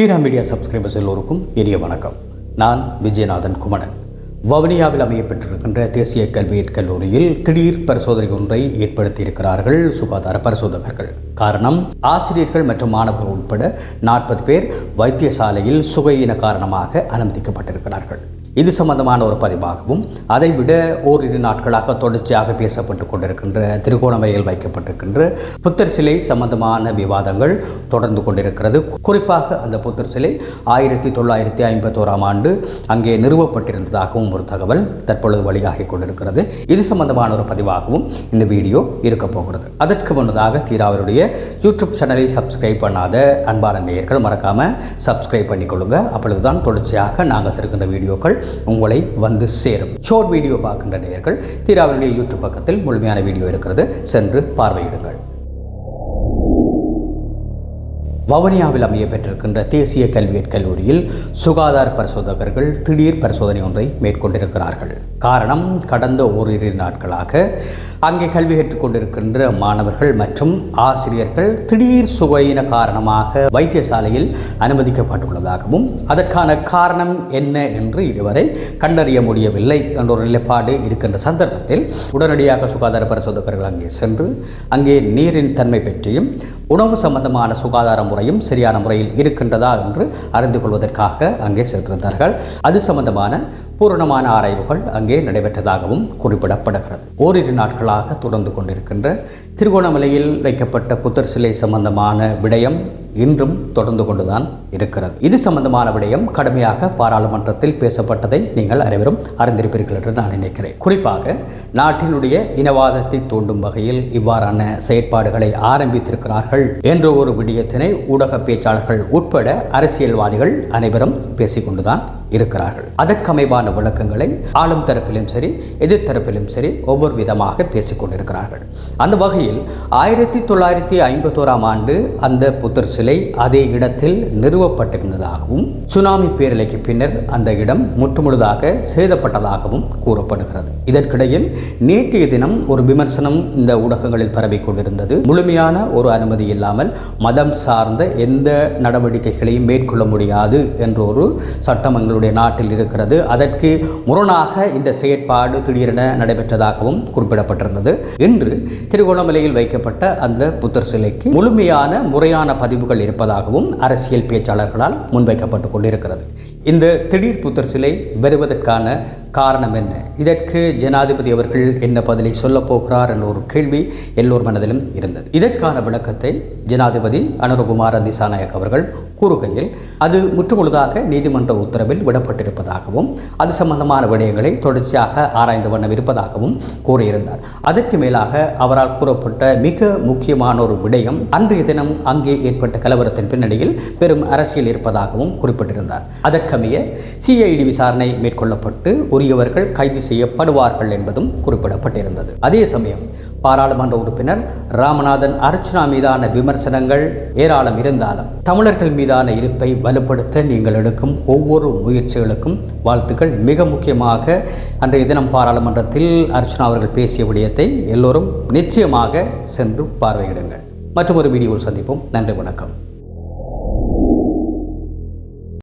Sriram media subscribers எல்லோருக்கும் இனிய வணக்கம். நான் விஜயநாதன் குமணன். வவுனியாவில் அமையப்பெற்றிருக்கின்ற தேசிய கல்வியற் கல்லூரியில் திடீர் பரிசோதனை ஒன்றை ஏற்படுத்தியிருக்கிறார்கள் சுகாதார பரிசோதகர்கள். காரணம் ஆசிரியர்கள் மற்றும் மாணவர்கள் உட்பட நாற்பது பேர் வைத்தியசாலையில் சுகையின காரணமாக அனுமதிக்கப்பட்டிருக்கிறார்கள். இது சம்பந்தமான ஒரு பதிவாகவும் அதைவிட ஓரிரு நாட்களாக தொடர்ச்சியாக பேசப்பட்டு கொண்டிருக்கின்ற திருகோணமலையில் வைக்கப்பட்டிருக்கின்ற புத்தர் சிலை சம்பந்தமான விவாதங்கள் தொடர்ந்து கொண்டிருக்கிறது. குறிப்பாக அந்த புத்தர் சிலை ஆயிரத்தி தொள்ளாயிரத்தி ஐம்பத்தோராம் ஆண்டு அங்கே நிறுவப்பட்டிருந்ததாகவும் ஒரு தகவல் தற்பொழுது வழியாகி கொண்டிருக்கிறது. இது சம்பந்தமான ஒரு பதிவாகவும் இந்த வீடியோ இருக்க போகிறது. அதற்கு முன்னதாக தீராவருடைய யூடியூப் சேனலை சப்ஸ்கிரைப் பண்ணாத அன்பான நேயர்கள் மறக்காமல் சப்ஸ்கிரைப் பண்ணிக்கொள்ளுங்க. அப்பொழுதுதான் தொடர்ச்சியாக நாங்கள் இருக்கின்ற வீடியோக்கள் உங்களை வந்து சேரும். ஷோர்ட் வீடியோ பார்க்கின்ற நேர்கள் தீராவினுடைய யூடியூப் பக்கத்தில் முழுமையான வீடியோ இருக்கிறது. சென்று பார்வையிடுங்கள். வவுனியாவில் அமைய பெற்றிருக்கின்ற தேசிய கல்வியற் கல்லூரியில் சுகாதார பரிசோதகர்கள் திடீர் பரிசோதனை ஒன்றை மேற்கொண்டிருக்கிறார்கள். காரணம் கடந்த ஓரிரு நாட்களாக அங்கே கல்வி கற்றுக்கொண்டிருக்கின்ற மாணவர்கள் மற்றும் ஆசிரியர்கள் திடீர் சுகையின காரணமாக வைத்தியசாலையில் அனுமதிக்கப்பட்டுள்ளதாகவும் அதற்கான காரணம் என்ன என்று இதுவரை கண்டறிய முடியவில்லை என்ற ஒரு நிலைப்பாடு இருக்கின்ற சந்தர்ப்பத்தில் உடனடியாக சுகாதார பரிசோதகர்கள் அங்கே சென்று அங்கே நீரின் தன்மை பற்றியும் உணவு சம்பந்தமான சுகாதார முறையும் சரியான முறையில் இருக்கின்றதா என்று அறிந்து கொள்வதற்காக அங்கே சென்றிருந்தார்கள். அது சம்பந்தமான பூரணமான ஆராய்வுகள் அங்கே நடைபெற்றதாகவும் குறிப்பிடப்படுகிறது. ஓரிரு நாட்களாக தொடர்ந்து கொண்டிருக்கின்ற திருகோணமலையில் வைக்கப்பட்ட புத்தர் சிலை சம்பந்தமான விடயம் இன்றும் தொடர்ந்து கொண்டுதான் இருக்கிறது. இது சம்பந்தமான விடயம் கடுமையாக பாராளுமன்றத்தில் பேசப்பட்டதை நீங்கள் அனைவரும் அறிந்திருப்பீர்கள் என்று நான் நினைக்கிறேன். குறிப்பாக நாட்டினுடைய இனவாதத்தை தூண்டும் வகையில் இவ்வாறான செயற்பாடுகளை ஆரம்பித்திருக்கிறார்கள் என்ற ஒரு விடயத்தினை ஊடக பேச்சாளர்கள் உட்பட அரசியல்வாதிகள் அனைவரும் பேசிக்கொண்டுதான் இருக்கிறார்கள். அதற்கமைவான விளக்கங்களை ஆளும் தரப்பிலும் சரி எதிர்த்தரப்பிலும் சரி ஒவ்வொரு விதமாக பேசிக்கொண்டிருக்கிறார்கள் அந்த வகையில் ஆயிரத்தி தொள்ளாயிரத்தி ஐம்பத்தோராம் ஆண்டு அந்த புத்தர் சிலை அதே இடத்தில் நிறுவப்பட்டிருந்ததாகவும் சுனாமி பேரலைக்கு பின்னர் அந்த இடம் முற்றுமுழுதாக சேதப்பட்டதாகவும் கூறப்படுகிறது. இதற்கிடையில் நேற்றைய தினம் ஒரு விமர்சனம் இந்த ஊடகங்களில் பரவிக் கொண்டிருந்தது. முழுமையான ஒரு அனுமதி இல்லாமல் மதம் சார்ந்த எந்த நடவடிக்கைகளையும் மேற்கொள்ள முடியாது என்ற ஒரு சட்டம் எங்களுடைய நாட்டில் இருக்கிறது. அதற்கு முரணாக இந்த செயற்பாடு திடீரென நடைபெற்றதாகவும் குறிப்பிடப்பட்டிருந்தது. இன்று திருகோணமலையில் வைக்கப்பட்ட அந்த புத்தர் சிலைக்கு முழுமையான முறையான பதிவுகள் இருப்பதாகவும் அரசியல் பேச்சாளர்களால் முன்வைக்கப்பட்டு கொண்டிருக்கிறது. இந்த திடீர் புத்தர் சிலை வருவதற்கான காரணம் என்ன? இதற்கு ஜனாதிபதி அவர்கள் என்ன பதிலை சொல்லப் போகிறார் என்ற ஒரு கேள்வி எல்லோர் மனதிலும் இருந்தது. இதற்கான விளக்கத்தை ஜனாதிபதி அனுரகுமார திசாநாயக் அவர்கள் கூறுகையில் அது முற்றுமுழுதாக நீதிமன்ற உத்தரவில் விடப்பட்டிருப்பதாகவும் அது சம்பந்தமான விடயங்களை தொடர்ச்சியாக ஆராய்ந்து வண்ணம் இருப்பதாகவும் கூறியிருந்தார். அதற்கு மேலாக அவரால் கூறப்பட்ட மிக முக்கியமான ஒரு விடயம் அன்றைய தினம் அங்கே ஏற்பட்ட கலவரத்தின் பின்னணியில் பெரும் அரசியல் இருப்பதாகவும் குறிப்பிட்டிருந்தார். அதற்கு வழக்கமைய சிஐடி விசாரணை மேற்கொள்ளப்பட்டு உரியவர்கள் கைது செய்யப்படுவார்கள் என்பதும் குறிப்பிடப்பட்டிருந்தது. அதே சமயம் பாராளுமன்ற உறுப்பினர் ராமநாதன் அர்ச்சனா மீதான விமர்சனங்கள் ஏராளம் இருந்தாலும் தமிழர்கள் மீதான இருப்பை வலுப்படுத்த நீங்கள் எடுக்கும் ஒவ்வொரு முயற்சிகளுக்கும் வாழ்த்துக்கள். மிக முக்கியமாக அன்றைய தினம் பாராளுமன்றத்தில் அர்ச்சனா அவர்கள் பேசிய விடயத்தை எல்லோரும் நிச்சயமாக சென்று பார்வையிடுங்கள். மற்றும் ஒரு வீடியோவில் சந்திப்போம். நன்றி வணக்கம்.